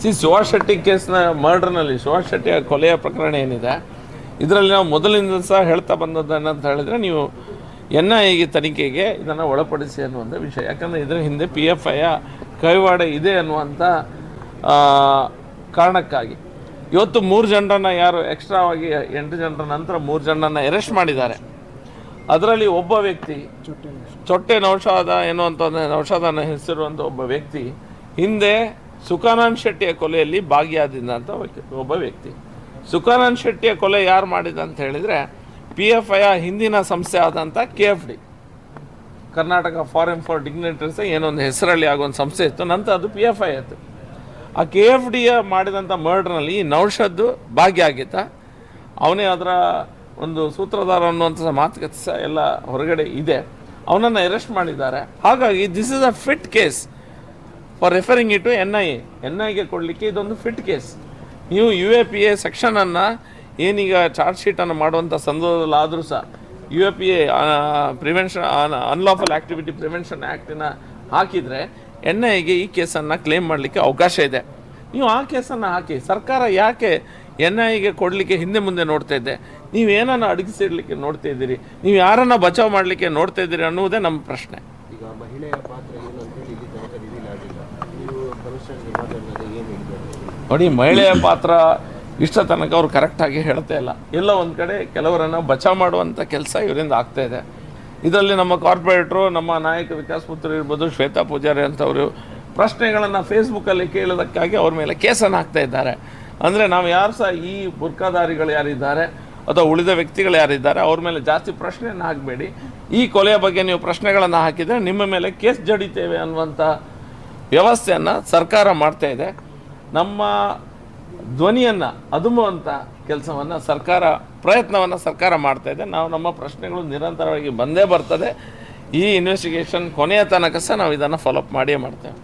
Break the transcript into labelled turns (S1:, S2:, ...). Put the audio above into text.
S1: C Subhash Shetty ಕೇಸ್ನ ಮರ್ಡರ್ನಲ್ಲಿ ಸುಭಾಷ್ ಶೆಟ್ಟಿಯ ಕೊಲೆಯ ಪ್ರಕರಣ ಏನಿದೆ? ಇದರಲ್ಲಿ ನಾವು ಮೊದಲಿಂದ ಸಹ ಹೇಳ್ತಾ ಬಂದದ್ದೇನಂತ ಹೇಳಿದರೆ ನೀವು ಎನ್ ಐ ಎಗೆ ತನಿಖೆಗೆ ಇದನ್ನು ಒಳಪಡಿಸಿ ಅನ್ನುವಂಥ ವಿಷಯ. ಯಾಕಂದರೆ ಇದರ ಹಿಂದೆ ಪಿ ಎಫ್ ಐಯ ಕೈವಾಡ ಇದೆ ಅನ್ನುವಂಥ ಕಾರಣಕ್ಕಾಗಿ. ಇವತ್ತು ಮೂರು ಜನರನ್ನು ಯಾರು ಎಕ್ಸ್ಟ್ರಾ ಆಗಿ ಎಂಟು ಜನರ ನಂತರ ಮೂರು ಜನರನ್ನು ಅರೆಸ್ಟ್ ಮಾಡಿದ್ದಾರೆ. ಅದರಲ್ಲಿ ಒಬ್ಬ ವ್ಯಕ್ತಿ ಚೊಟ್ಟೆ ನೌಷಾದ ಏನು ಅಂತಂದರೆ ನೌಷಾದನ ಹೆಸರುವಂಥ ಒಬ್ಬ ವ್ಯಕ್ತಿ. ಹಿಂದೆ ಸುಖಾನಂದ್ ಶೆಟ್ಟಿಯ ಕೊಲೆಯಲ್ಲಿ ಭಾಗಿಯಾದಿಂದ ಅಂತ ಒಬ್ಬ ವ್ಯಕ್ತಿ. ಸುಖಾನಂದ್ ಶೆಟ್ಟಿಯ ಕೊಲೆ ಯಾರು ಮಾಡಿದ ಅಂತ ಹೇಳಿದರೆ ಪಿ ಎಫ್ ಐಯ ಹಿಂದಿನ ಸಂಸ್ಥೆ ಆದಂಥ K F D. Karnataka foreign for dignitaries ಏನೊಂದು ಹೆಸರಲ್ಲಿ ಆಗೊಂದು ಸಂಸ್ಥೆ ಇತ್ತು ನಂತರ ಅದು ಪಿ ಎಫ್ ಐ ಆಯಿತು. ಆ ಕೆ ಎಫ್ ಡಿಯ ಮಾಡಿದಂಥ ಮರ್ಡ್ರ್ನಲ್ಲಿ ಈ ನೌಷದ್ದು ಭಾಗಿಯಾಗಿತ್ತ ಅವನೇ ಅದರ ಒಂದು ಸೂತ್ರಧಾರ ಅನ್ನುವಂಥ ಮಾತುಕತೆ ಸಹ ಎಲ್ಲ ಹೊರಗಡೆ ಇದೆ. ಅವನನ್ನು ಅರೆಸ್ಟ್ ಮಾಡಿದ್ದಾರೆ. ಹಾಗಾಗಿ this is a fit case for referring it to N I A N ಐಗೆ ಕೊಡಲಿಕ್ಕೆ ಇದೊಂದು ಫಿಟ್ ಕೇಸ್ ನೀವು ಯು ಎ ಪಿ ಎ ಸೆಕ್ಷನನ್ನು ಏನೀಗ ಚಾರ್ಜ್ ಶೀಟನ್ನು ಮಾಡುವಂಥ ಸಂದರ್ಭದಲ್ಲಿ ಸಹ U A P A prevention unlawful activity prevention ಆ್ಯಕ್ಟಿನ ಹಾಕಿದರೆ ಎನ್ ಐಗೆ ಈ ಕೇಸನ್ನು ಕ್ಲೇಮ್ ಮಾಡಲಿಕ್ಕೆ ಅವಕಾಶ ಇದೆ. ನೀವು ಆ ಕೇಸನ್ನು ಹಾಕಿ, ಸರ್ಕಾರ ಯಾಕೆ ಎನ್ ಐಗೆ ಕೊಡಲಿಕ್ಕೆ ಹಿಂದೆ ಮುಂದೆ ನೋಡ್ತಾ ಇದ್ದೆ ನೀವು ಏನನ್ನು ಅಡಗಿಸಿಡ್ಲಿಕ್ಕೆ ನೋಡ್ತಾ ಇದ್ದೀರಿ? ನೀವು ಯಾರನ್ನ ಬಚಾವ್ ಮಾಡಲಿಕ್ಕೆ ನೋಡ್ತಾ ಇದ್ದೀರಿ ಅನ್ನುವುದೇ ನಮ್ಮ ಪ್ರಶ್ನೆ.
S2: ಈಗ ಮಹಿಳೆಯ ಪಾತ್ರ
S1: ನೋಡಿ ಮಹಿಳೆಯ ಪಾತ್ರ ಇಷ್ಟ ತನಕ ಅವ್ರು ಕರೆಕ್ಟಾಗಿ ಹೇಳ್ತಾ ಇಲ್ಲ ಎಲ್ಲ ಒಂದು ಕಡೆ ಕೆಲವರನ್ನು ಬಚಾವ್ ಮಾಡುವಂಥ ಕೆಲಸ ಇವರಿಂದ ಆಗ್ತಾ ಇದೆ. ಇದರಲ್ಲಿ ನಮ್ಮ ಕಾರ್ಪೊರೇಟ್ರು ನಮ್ಮ ನಾಯಕ ವಿಕಾಸ್ ಪುತ್ರ ಇರ್ಬೋದು ಶ್ವೇತಾ ಪೂಜಾರಿ ಅಂತವರು ಪ್ರಶ್ನೆಗಳನ್ನು ಫೇಸ್ಬುಕ್ಕಲ್ಲಿ ಕೇಳೋದಕ್ಕಾಗಿ ಅವ್ರ ಮೇಲೆ ಕೇಸನ್ನು ಹಾಕ್ತಾ ಇದ್ದಾರೆ. ಅಂದರೆ ನಾವು ಯಾರು ಸಹ ಈ ಬುರ್ಕಾದಾರಿಗಳು ಯಾರಿದ್ದಾರೆ? ಅಥವಾ ಉಳಿದ ವ್ಯಕ್ತಿಗಳು ಯಾರಿದ್ದಾರೆ, ಅವ್ರ ಮೇಲೆ ಜಾಸ್ತಿ ಪ್ರಶ್ನೆಯನ್ನು ಹಾಕಬೇಡಿ. ಈ ಕೊಲೆಯ ಬಗ್ಗೆ ನೀವು ಪ್ರಶ್ನೆಗಳನ್ನು ಹಾಕಿದರೆ ನಿಮ್ಮ ಮೇಲೆ ಕೇಸ್ ಜಡಿತೇವೆ ಅನ್ನುವಂಥ ವ್ಯವಸ್ಥೆಯನ್ನು ಸರ್ಕಾರ ಮಾಡ್ತಾ ಇದೆ. ನಮ್ಮ ಧ್ವನಿಯನ್ನು ಅದುಮುವಂಥ ಕೆಲಸವನ್ನು ಸರ್ಕಾರ, ಪ್ರಯತ್ನವನ್ನು ಸರ್ಕಾರ ಮಾಡ್ತಾ ಇದೆ. ನಾವು ನಮ್ಮ ಪ್ರಶ್ನೆಗಳು ನಿರಂತರವಾಗಿ ಬಂದೇ ಬರ್ತದೆ. ಈ ಇನ್ವೆಸ್ಟಿಗೇಷನ್ ಕೊನೆಯ ತನಕ ಸಹ ನಾವು ಇದನ್ನು ಫಾಲೋಅಪ್ ಮಾಡಿಯೇ ಮಾಡ್ತೇವೆ.